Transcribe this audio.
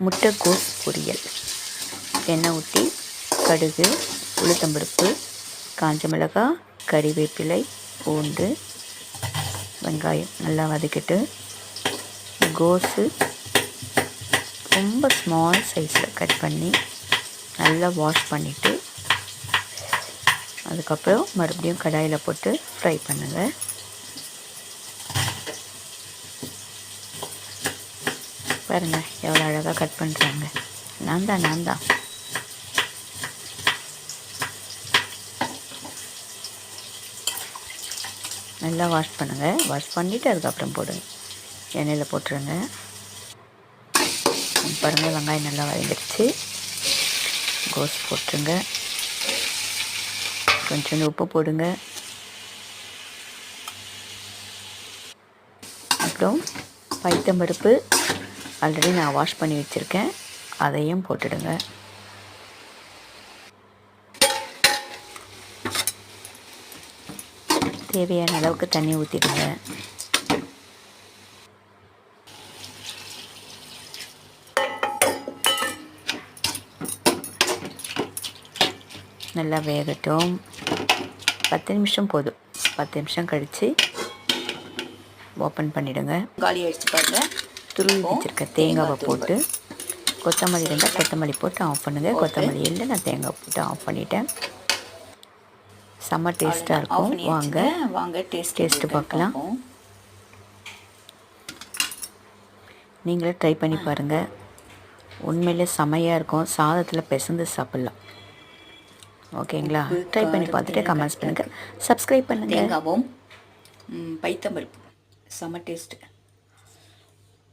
முட்டைக்கோஸ் பொரியல். எண்ணெய் ஊற்றி கடுகு உளுத்தம்பருப்பு காஞ்ச மிளகாய் கறிவேப்பிலை பூண்டு வெங்காயம் நல்லா வதக்கிட்டு கோஸு ரொம்ப ஸ்மால் சைஸில் கட் பண்ணி நல்லா வாஷ் பண்ணிவிட்டு அதுக்கப்புறம் மறுபடியும் கடாயில் போட்டு ஃப்ரை பண்ணுங்கள் பாருங்கள் எவ்வளோ அழகாக கட் பண்ணுறாங்க நான் தான் நான் தான். நல்லா வாஷ் பண்ணுங்கள் வாஷ் பண்ணிவிட்டு அதுக்கப்புறம் போடுங்க. எண்ணெயில் போட்டுருங்க. பாருங்கள் வெங்காயம் நல்லா வதங்கிடுச்சு. கோஸ் போட்டுருங்க. கொஞ்சோண்டு உப்பு போடுங்க. அப்புறம் பைத்தம்பருப்பு. ஆல்ரெடி நான் வாஷ் பண்ணி வச்சுருக்கேன். அதையும் போட்டுடுங்க. தேவையான அளவுக்கு தண்ணி ஊற்றிடுங்க நல்லா வேகட்டும். பத்து நிமிஷம் போதும். பத்து நிமிஷம் கழித்து ஓப்பன் பண்ணிவிடுங்க காலி ஆயிடுச்சு பாருங்கள் துருவி வச்சுருக்க தேங்காவை போட்டு கொத்தமல்லி இருந்தால் கொத்தமல்லி போட்டு ஆஃப் பண்ணுங்கள் கொத்தமல்லி இல்லை நான் தேங்காய் போட்டு ஆஃப் பண்ணிட்டேன். செம்ம டேஸ்ட்டாக இருக்கும். வாங்க. வாங்க டேஸ்ட் டேஸ்ட்டு பார்க்கலாம். நீங்களே ட்ரை பண்ணி பாருங்கள் உண்மையிலே செமையாக இருக்கும். சாதத்தில் பிசைந்து சாப்பிட்லாம். ஓகேங்களா? ட்ரை பண்ணி பார்த்துட்டு கமெண்ட்ஸ் பண்ணுங்கள் சப்ஸ்கிரைப் பண்ணுங்கள் தேங்காவும் பைத்தம்பருப்பு. செம்ம டேஸ்ட்டு